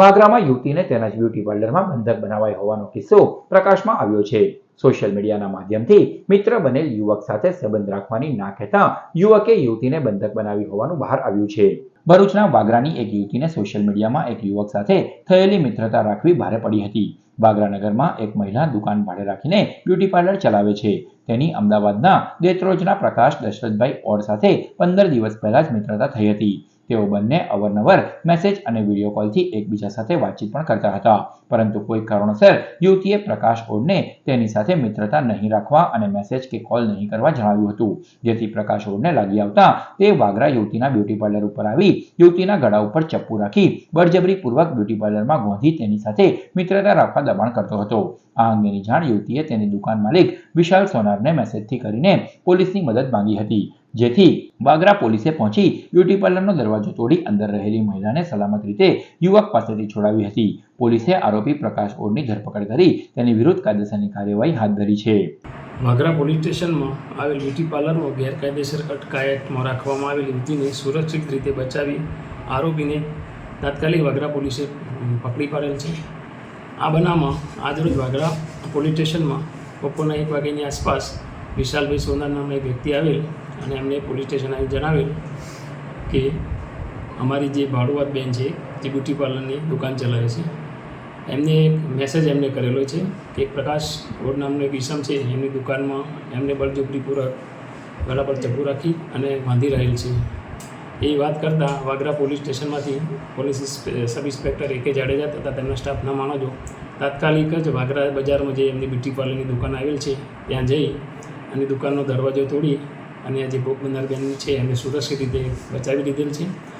વાગરામાં યુવતીને તેના જ બ્યુટી પાર્લરમાં બંધક બનાવાઈ હોવાનો કિસ્સો પ્રકાશમાં આવ્યો છે. સોશિયલ મીડિયાના માધ્યમથી મિત્ર બનેલ યુવક સાથે સંબંધ રાખવાની ના કહેતા યુવકે યુવતીને બંધક બનાવી હોવાનું બહાર આવ્યું છે. ભરૂચના વાગરાની એક યુવતીને સોશિયલ મીડિયામાં એક યુવક સાથે થયેલી મિત્રતા રાખવી ભારે પડી હતી. વાગરાનગરમાં એક મહિલા દુકાન ભાડે રાખીને બ્યુટી પાર્લર ચલાવે છે. તેની અમદાવાદના દેત્રોજના પ્રકાશ દશરથભાઈ ઓર સાથે પંદર દિવસ પહેલા જ મિત્રતા થઈ હતી. તેઓ બંને અવારનવાર મેસેજ અને વીડિયો કોલથી એકબીજા સાથે વાતચીત પણ કરતા હતા. પરંતુ કોઈ કારણોસર યુવતીએ પ્રકાશ ઓડને તેની સાથે મિત્રતા નહીં રાખવા અને મેસેજ કે કોલ નહીં કરવા જણાવ્યું હતું. જેથી પ્રકાશ ઓડને લાગી આવતા તે વાગરા યુવતીના બ્યુટી પાર્લર ઉપર આવી યુવતીના ગળા ઉપર ચપ્પુ રાખી બળજબરીપૂર્વક બ્યુટી પાર્લરમાં ગોંધી તેની સાથે મિત્રતા રાખવા દબાણ કરતો હતો. આ અંગેની જાણ યુવતીએ તેની દુકાન માલિક વિશાલ સોનારને મેસેજથી કરીને પોલીસની મદદ માંગી હતી. જેથી બાગરા પોલીસે પહોંચી બ્યુટી પાર્લરનો દરવાજો તોડી અંદર રહેલી મહિલાને સલામત રીતે યુવક પાસેથી છોડાવી હતી. પોલીસે આરોપી પ્રકાશ ઓડની ધરપકડ કરી તેની વિરુદ્ધ કાયદેસરની કાર્યવાહી હાથ ધરી છે. વાગરા પોલીસ સ્ટેશનમાં આવેલ બ્યુટી પાર્લરમાં ગેરકાયદેસર અટકાયતમાં રાખવામાં આવેલી યુવતીને સુરક્ષિત રીતે બચાવી આરોપીને તાત્કાલિક વાગરા પોલીસે પકડી પાડેલ છે. આ બનાવમાં આજરોજ વાગરા પોલીસ સ્ટેશનમાં બપોરના એક વાગ્યાની આસપાસ વિશાલભાઈ સોનાર નામના એક વ્યક્તિ આવેલ અને એમને પોલીસ સ્ટેશન આવી જણાવેલ કે અમારી જે ભાડુઆત બેન છે, જે બ્યુટી પાર્લરની દુકાન ચલાવે છે, એમને એક મેસેજ એમને કરેલો છે કે પ્રકાશ રોડ નામનો એક ઈસમ છે, એમની દુકાનમાં એમને બળજબરીપૂર્વક ગળા પર ચપ્પુ રાખી અને બાંધી રહેલ છે. એ વાત કરતાં Vagra police સ્ટેશનમાંથી police sub inspector A K Jadeja તથા તેમના સ્ટાફના માણસો તાત્કાલિક જ વાગરા બજારમાં જે એમની બ્યુટી પાર્લરની દુકાન આવેલ છે, ત્યાં જઈ અને દુકાનનો દરવાજો તોડી અને આ જે ભોગ બનનાર બેન છે એમને સુરક્ષિત રીતે બચાવી લીધેલ છે.